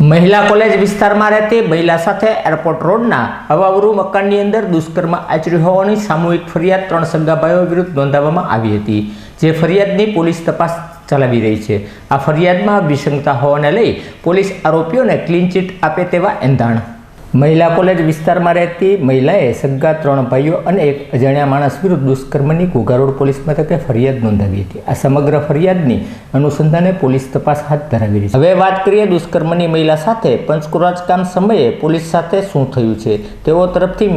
મહિલા કોલેજ વિસ્તારમાં રહેતી મહિલા સાથે એરપોર્ટ રોડના હવાવરૂ મકાનની અંદર દુષ્કર્મ આચર્યું હોવાની સામૂહિક ફરિયાદ ત્રણ સગાભાઈઓ વિરુદ્ધ નોંધાવવામાં આવી હતી, જે ફરિયાદની પોલીસ તપાસ ચલાવી રહી છે. આ ફરિયાદમાં વિસંગતા હોવાને લઈ પોલીસ આરોપીઓને ક્લીન ચીટ આપે તેવા એંધાણ મહિલા કોલેજ વિસ્તારમાં રહેતી મહિલાએ સગ્ગા ત્રણ ભાઈઓ અને એક અજાણ્યા માણસ વિરુદ્ધ દુષ્કર્મની ઘોઘારોડ પોલીસ મથકે ફરિયાદ નોંધાવી હતી. આ સમગ્ર ફરિયાદની અનુસંધાને પોલીસ તપાસ હાથ ધરાવી છે. હવે વાત કરીએ દુષ્કર્મની મહિલા સાથે. પંચકુરાજ કામ સમયે પોલીસ સાથે શું થયું છે? તેઓ તરફથી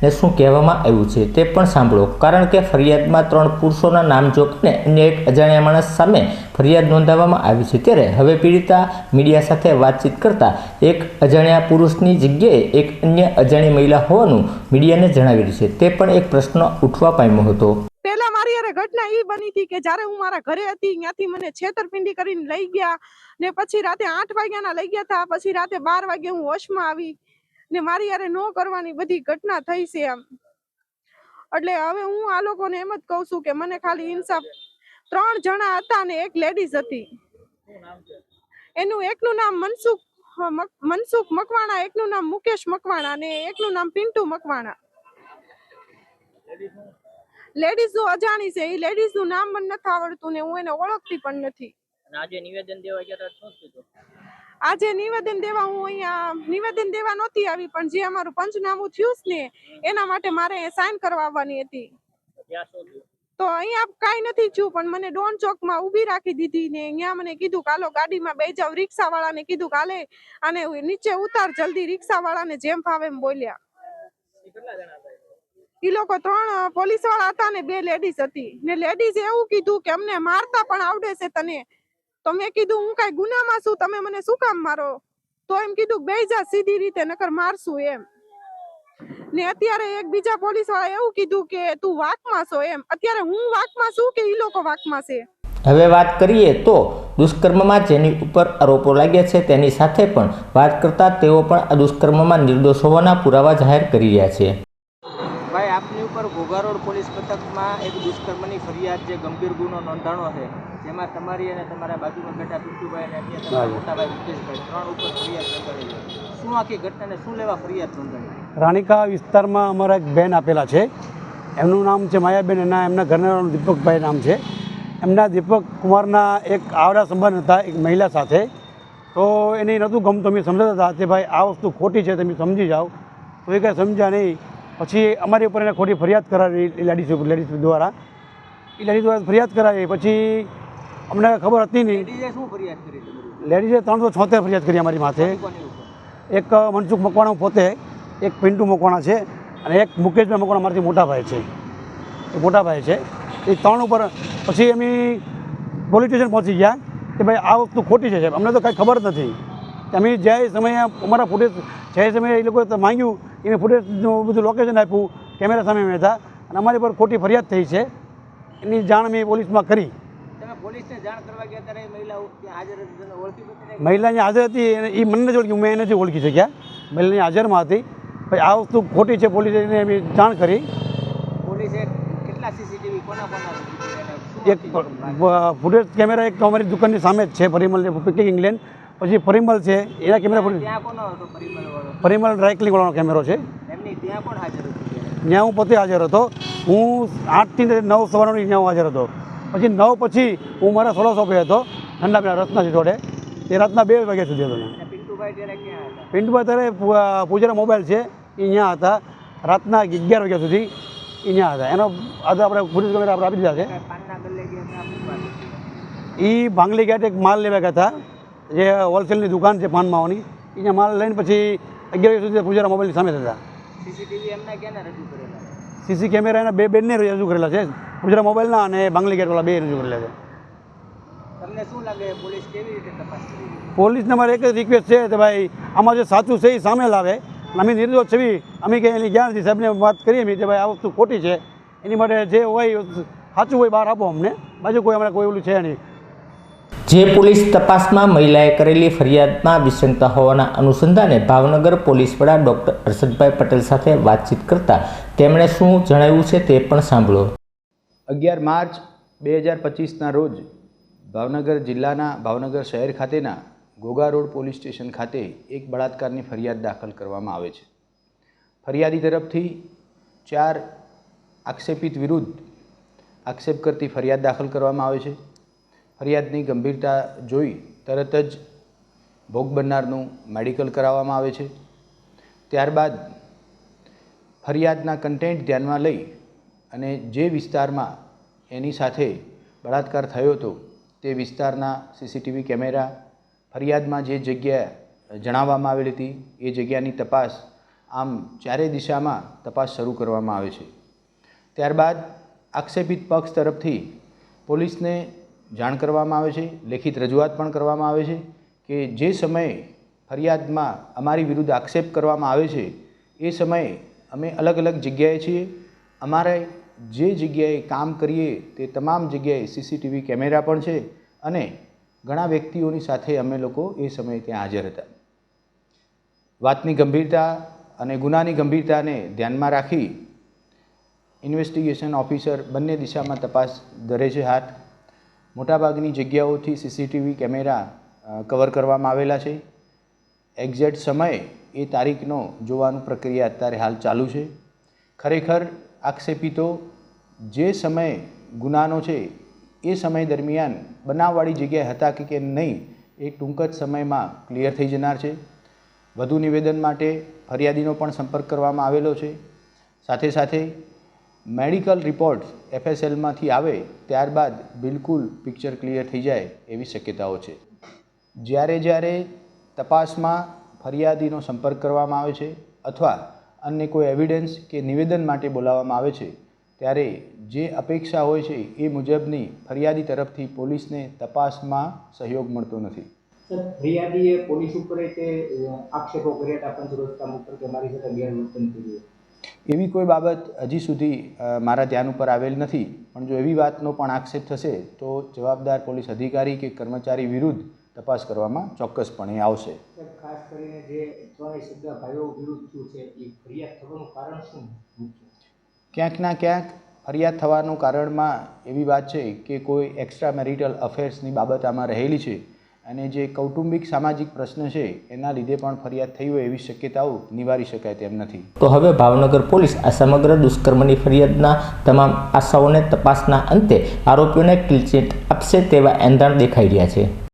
મીડિયાને શું કહેવામાં આવ્યું છે તે પણ સાંભળો. કારણ કે ફરિયાદમાં ત્રણ પુરુષોના નામ જોઈને અન્ય એક અજાણ્યા માણસ સામે ફરિયાદ નોંધાવવામાં આવી છે. ત્યારે હવે પીડિતા મીડિયા સાથે વાતચીત કરતા એક અજાણ્યા પુરુષની જગ્યાએ એક અન્ય અજાણી મહિલા હોવાનું મીડિયાને જણાવી છે. તે પણ એક પ્રશ્ન ઉઠવા પામ્યો હતો. પહેલા મારી અરે ઘટના એ બની હતી કે જ્યારે હું મારા ઘરે હતી, ત્યાંથી મને છેતરપિંડી કરીને લઈ ગયા ને પછી રાતે આઠ વાગ્યાના લઈ ગયા હતા. પછી રાતે બાર વાગે હું હોશમાં આવી. ને મારી યારે નો કરવાની બધી ઘટના થઈ છે આમ. એટલે હવે હું આ લોકોને એમ જ કહું છું કે મને ખાલી ઇન્સાફ ત્રણ જણા હતા ને એક લેડીઝ હતી. એનું એકનું નામ મનસુખ મનસુખ મકવાણા, એકનું નામ મુકેશ મકવાણા ને એકનું નામ પિન્ટુ મકવાણા. લેડીઝનું અજાણી છે, એ લેડીઝનું નામ મને નથી આવડતું ને હું એને ઓળખતી પણ નથી. આજે નિવેદન દેવા ગયા શું કીધું? આજે નિવેદન દેવા હું અહીંયા નિવેદન દેવા નહોતી આવી પણ જે અમારું પંચનામું થયું ને એના માટે મારે સાઇન કરવા આવવાની હતી. તો અહીંયા કાંઈ નથી થયું પણ મને ડોન ચોકમાં ઊભી રાખી દીધી ને અહીંયા મને કીધું કાલો ગાડીમાં બે જાવ રિક્ષા વાળાને કીધું કાલે અને નીચે ઉતાર જલ્દી રિક્ષા વાળાને જેમ ફાવે એમ બોલ્યા. એ? ઈ લોકો ત્રણ પોલીસવાળા હતા ને બે લેડીઝ હતી. ને લેડીઝ એવું કીધું કે અમને મારતા પણ આવડે છે તને તો મેં કીધું હું કઈ ગુનામાં છું તમે મને શું કામ મારો? તો એમ કીધું બે જા સીધી રીતે નકર મારશું એમ. ને અત્યારે એક બીજા પોલીસવાળા એવું કીધું કે તું વાકમાં છો એમ. અત્યારે હું વાકમાં છું કે એ લોકો વાકમાં છે? હવે વાત કરીએ તો દુષ્કર્મમાં જેની ઉપર આરોપો લાગ્યા છે તેની સાથે પણ વાત કરતા તેઓ પણ આ દુષ્કર્મમાં નિર્દોષ હોવાના પુરાવા જાહેર કરી રહ્યા છે. ભાઈ આપની ઉપર ઘોઘારોડ પોલીસ મથકમાં એક દુષ્કર્મની ફરિયાદ જે ગંભીર ગુનો નોંધાણો છે જેમાં તમારી અને તમારા બાજુમાં બેઠા પિન્ટુભાઈ અને અન્ય તમારા મોટાભાઈ મુકેશભાઈ ત્રણ ઉપર ફરિયાદ નોંધાવી શું આખી ઘટનાને શું લેવા ફરિયાદ નોંધાઈ? રાણીકા વિસ્તારમાં અમારા એક બેન આપેલા છે. એમનું નામ છે માયાબેન એના એમના ઘરના દીપકભાઈ નામ છે. એમના દીપક કુમારના એક આવડા સંબંધ હતા એક મહિલા સાથે. તો એને નહોતું ગમતું અમે સમજાતા હતા કે ભાઈ આ વસ્તુ ખોટી છે તમે સમજી જાઓ. તો એ કાંઈ સમજ્યા નહીં. પછી અમારી ઉપર એને ખોટી ફરિયાદ કરાવી લેડીઝ ઉપર લેડીઝ દ્વારા. એ લેડીઝ દ્વારા ફરિયાદ કરાવી. પછી અમને ખબર હતી નહીં. લેડીઝે શું કરી? લેડીઝે ત્રણસો છોતેર ફરિયાદ કરી અમારી માથે. એક મનસુખ મકવાણા પોતે એક પિન્ટુ મકવાણા છે અને એક મુકેશભાઈ મકવાણા મારાથી મોટા ભાઈ છે. એ મોટા ભાઈ છે. એ ત્રણ ઉપર પછી અમે પોલીસ સ્ટેશન પહોંચી ગયા કે ભાઈ આ વસ્તુ ખોટી છે સાહેબ. અમને તો કાંઈ ખબર જ નથી. અમે જે સમયે અમારા ફૂટેજ જે સમયે એ લોકોએ માંગ્યું એને ફૂટેજનું બધું લોકેશન આપ્યું કેમેરા સામે અમે હતા. અને અમારી પર ખોટી ફરિયાદ થઈ છે. એની જાણ મેં પોલીસમાં કરી. તમે પોલીસને જાણ કરવા ગયા ત્યારે એ મહિલા હાજર હતી અહીંયા હાજર એ મને નથી ઓળખી મેં એને નથી ઓળખી શક્યા. મહિલા અહીંયા હાજરમાં હતી. પછી આ વસ્તુ ખોટી છે પોલીસે એને એમ જાણ કરી. એક ફૂટેજ કેમેરા એક અમારી દુકાનની સામે જ છે પરિમલ ઇંગ્લેન્ડ પછી પરિમલ છે એના કેમેરા પરિમલ વાળો પરિમલ વાળાનો કેમેરો છે. ત્યાં હું પોતે હાજર હતો. હું આઠથી નવ સવારનો ત્યાં હાજર હતો. પછી નવ પછી હું મારા સોળો શોપે હતો, ઠંડા પીણા રત્નાજી જોડે. એ રાતના બે વાગ્યા સુધી હતો. પિન્ટુભાઈ ત્યારે પૂજારા મોબાઈલ છે, એ અહીંયા હતા. રાતના અગિયાર વાગ્યા સુધી અહીંયા હતા. એનો આજે આપણે પોલીસ કમિટી આપણે આપી દીધા છે. એ ભાંગલી ગેટ એક માલ લેવા ગયા હતા, જે હોલસેલની દુકાન છે પાન માવાની અહીંયા માલ લઈને પછી અગિયાર વાગ્યા સુધી પૂજારા મોબાઈલની સામે હતા. સીસીટીવી એમના ક્યાં રજૂ કરેલા? સીસી કેમેરા એના બે બેનને રજૂ કરેલા છે. ગુજરાત મોબાઈલના અને બાંગલી ગેટવાળા બે રજૂ કરેલા છે. તમને શું લાગે પોલીસ કેવી રીતે તપાસ? પોલીસને મારે એક જ રિક્વેસ્ટ છે કે ભાઈ આમાં જે સાચું છે એ સામે લાવે. અમે નિર્દોષ છવી અમે કે એની જ્ઞાનથી સાહેબને વાત કરીએ અમે કે ભાઈ આ વસ્તુ ખોટી છે. એની માટે જે હોય સાચું હોય બહાર આપો અમને. બાજુ કોઈ અમારે કોઈ ઓલું છે નહીં. જે પોલીસ તપાસમાં મહિલાએ કરેલી ફરિયાદમાં વિસંગતા હોવાના અનુસંધાને ભાવનગર પોલીસ વડા ડોક્ટર હર્ષદભાઈ પટેલ સાથે વાતચીત કરતા તેમણે શું જણાવ્યું છે તે પણ સાંભળો. અગિયાર માર્ચ બે હજાર પચીસના રોજ ભાવનગર જિલ્લાના ભાવનગર શહેર ખાતેના ગોગા રોડ પોલીસ સ્ટેશન ખાતે એક બળાત્કારની ફરિયાદ દાખલ કરવામાં આવે છે. ફરિયાદી તરફથી ચાર આક્ષેપિત વિરુદ્ધ આક્ષેપ કરતી ફરિયાદ દાખલ કરવામાં આવે છે. ફરિયાદની ગંભીરતા જોઈ તરત જ ભોગ બનનારનું મેડિકલ કરાવવામાં આવે છે. ત્યારબાદ ફરિયાદના કન્ટેન્ટ ધ્યાનમાં લઈ અને જે વિસ્તારમાં એની સાથે બળાત્કાર થયો હતો તે વિસ્તારના સીસીટીવી કેમેરા, ફરિયાદમાં જે જગ્યા જણાવવામાં આવેલી હતી, એ જગ્યાની તપાસ આમ ચારે દિશામાં તપાસ શરૂ કરવામાં આવે છે. ત્યારબાદ આક્ષેપિત પક્ષ તરફથી પોલીસને જાણ કરવામાં આવે છે, લેખિત રજૂઆત પણ કરવામાં આવે છે કે જે સમયે ફરિયાદમાં અમારી વિરુદ્ધ આક્ષેપ કરવામાં આવે છે, એ સમયે અમે અલગ અલગ જગ્યાએ છીએ. અમારે જે જગ્યાએ કામ કરીએ તે તમામ જગ્યાએ સીસીટીવી કેમેરા પણ છે અને ઘણા વ્યક્તિઓની સાથે અમે લોકો એ સમયે ત્યાં હાજર હતા. વાતની ગંભીરતા અને ગુનાની ગંભીરતાને ધ્યાનમાં રાખી ઇન્વેસ્ટિગેશન ઓફિસર બંને દિશામાં તપાસ ધરે છે હાથ. મોટાભાગની જગ્યાઓથી સીસીટીવી કેમેરા કવર કરવામાં આવેલા છે. એક્ઝેક્ટ સમય એ તારીખનો જોવાનું પ્રક્રિયા અત્યારે હાલ ચાલુ છે. ખરેખર આક્ષેપિતો જે સમયે ગુનાનો છે, એ સમય દરમિયાન બનાવવાળી જગ્યાએ હતા કે કે નહીં, એ ટૂંક જ સમયમાં ક્લિયર થઈ જનાર છે. વધુ નિવેદન માટે ફરિયાદીનો પણ સંપર્ક કરવામાં આવેલો છે. સાથે સાથે મેડિકલ રિપોર્ટ એફએસએલમાંથી આવે ત્યારબાદ બિલકુલ પિક્ચર ક્લિયર થઈ જાય એવી શક્યતાઓ છે. જ્યારે જ્યારે તપાસમાં ફરિયાદીનો સંપર્ક કરવામાં આવે છે અથવા અન્ય કોઈ એવિડન્સ કે નિવેદન માટે બોલાવવામાં આવે છે, ત્યારે જે અપેક્ષા હોય છે એ મુજબની ફરિયાદી તરફથી પોલીસને તપાસમાં સહયોગ મળતો નથી. ફરિયાદીએ પોલીસ ઉપર આક્ષેપો કર્યા હતા પંચરોજકામ ઉપર કે મારી સાથે ગેરવર્તન કર્યું એવી કોઈ બાબત હજી સુધી મારા ધ્યાન ઉપર આવેલ નથી. પણ જો એવી વાતનો પણ આક્ષેપ થશે તો જવાબદાર પોલીસ અધિકારી કે કર્મચારી વિરુદ્ધ તપાસ કરવામાં ચોક્કસપણે આવશે. ખાસ કરીને જે ભાઈઓ વિરુદ્ધ છે એ ફરિયાદ થવાનું કારણ શું? ક્યાંક ના ક્યાંક ફરિયાદ થવાનું કારણમાં એવી વાત છે કે કોઈ એક્સ્ટ્રા મેરિટલ અફેર્સની બાબત આમાં રહેલી છે. અને જે કૌટુંબિક સામાજિક પ્રશ્ન છે, એના લીધે પણ ફરિયાદ થઈ હોય એવી શક્યતાઓ નિવારી શકાય તેમ નથી. તો હવે ભાવનગર પોલીસ આ સમગ્ર દુષ્કર્મની ફરિયાદના તમામ આશાઓને તપાસના અંતે આરોપીઓને ક્લીચીટ આપશે તેવા એંધાણ દેખાઈ રહ્યા છે.